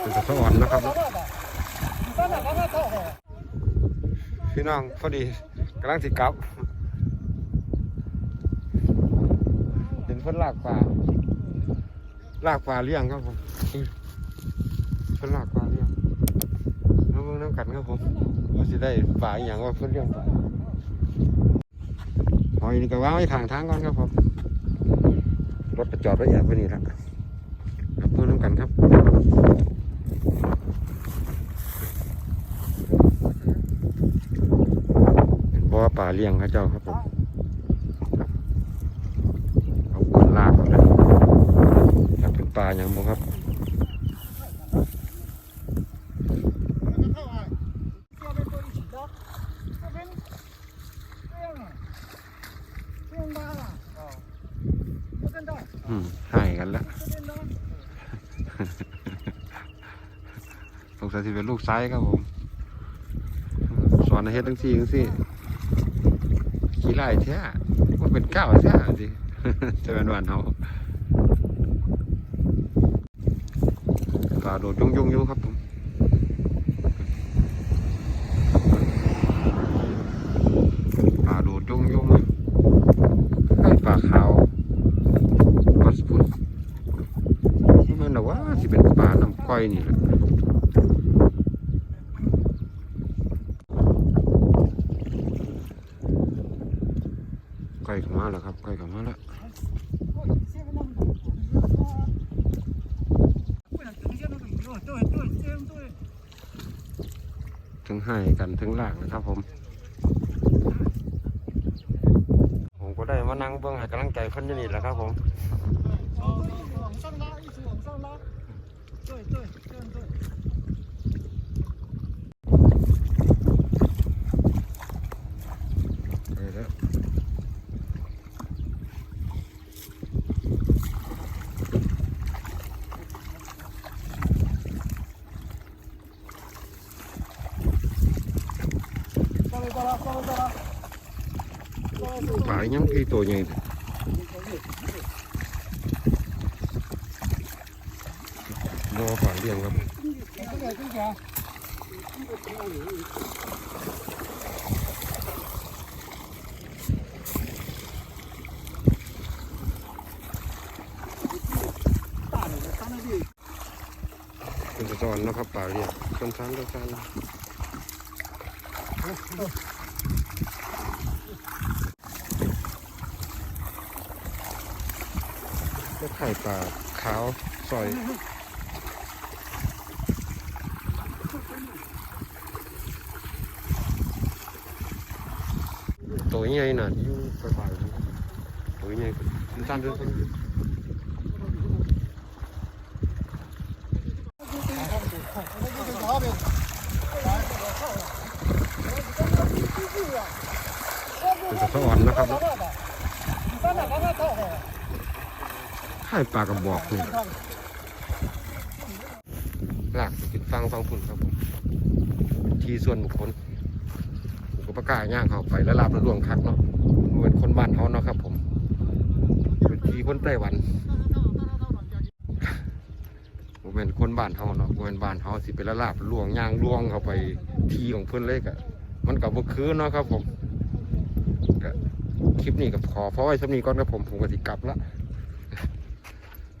เป็นสะท้อนนะครับ พี่น้องพอดีกำลังสิกลับ เห็นเพิ่นลากปลาลากปลาเลี้ยงครับผมเพิ่นลากปลาเลี้ยงน้ำเบิ่งน้ำกันครับผมว่าสิได้ปลาอย่างว่าเพิ่นเลี้ยงปลาหอยนี่ก็ว่างไว้ข้างทางก่อนครับผมรถไปจอดไว้แอบไว้นี่ละครับเบิ่งน้ำกันครับเป็น บ่อปลาเลี้ยงเขาเจ้าครับผมเอาอวนลากออกเลยอยากเป็นปลาอย่างบ่ครับ อืมหายกันแล้ว สงสัยที่เป็นลูกไซส์ครับผม สอนให้เฮ็ดทั้งสี่ทั้งสี่ขี้ไล่แท้ว่าเป็นก้าวแท้ดิจะเป็นวันเฮาปลาโดดยุ่งยุ่งอยู่ครับผมปลาโดดยุ่งยุ่งๆไอ้ปลาขาวปลาสพุนมันนะว่าสิเป็นปลาน้ำก้อยนี่แหละ ใกล้เข้ามาแล้ว ครับใกล้เข้ามาแล้วถึงให้กันถึงหลากนะครับผม ผมก็ได้มานั่งเบื้องให้กำลังใจเพิ่นอยู่นี่แหละครับผมไปแล้ว ปลายังกี่ตัวใหญ่เลยรอปลาเลี้ยงครับเป็นตอนนะครับป่าเรียกต้นซ้ำต้นซ้ำแล้วไข่ปลาขาวซอยตัวใหญ่น่ะอยู่ปลายตัวใหญ่ต้นซ้ำต้ เป็นสะท้อนนะครับข่ปลากระบอกนี่หลักติดฟังฟังพุ่นครับผมทีส่วนบุคคลผมก็ประกาศย่างเขาไปแล้วลาบแล้วลวงคักเนาะเป็นคนบ้านเขาเนาะครับ ผม เป็นทีคนไต้หวันผมเป็นคนบ้านเขาเนาะผมเป็นบ้านเขาสิเป็นละลาบละลวงย่างลวงเข้าไปทีของเพื่อนเล็กอะมันกับบุคือเนาะครับผม คลิปนี้กับขอเพราะไว้สำนีก่อนครับผมผมก็สิกลับละ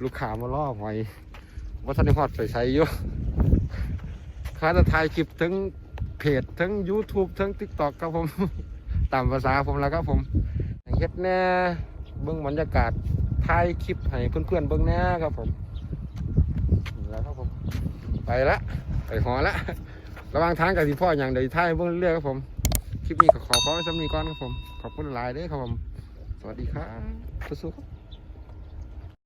ลูกค้ามาล่อไว้ว่าท่านได้ฮอดใส่ใส่อยู่ค้าจะถ่ายคลิปทั้งเพจทั้ง YouTube ทั้ง TikTok ครับผมตามภาษาผมแล้วครับผมให้เฮ็ดแน่เบิ่งบรรยากาศถ่ายคลิปให้เพื่อนๆเบิ่งแหน่ครับผมแล้วครับผม ไปละไปหอละระหว่างทางกับที่พ่ออย่างใดถ่ายเบิ่งเรื่อยครับผม คลิปนี้ก็ขอขอไว้สำนีก่อนครับผม ขอบคุณหลายเด้อครับผม สวัสดีครับสู้ๆครับ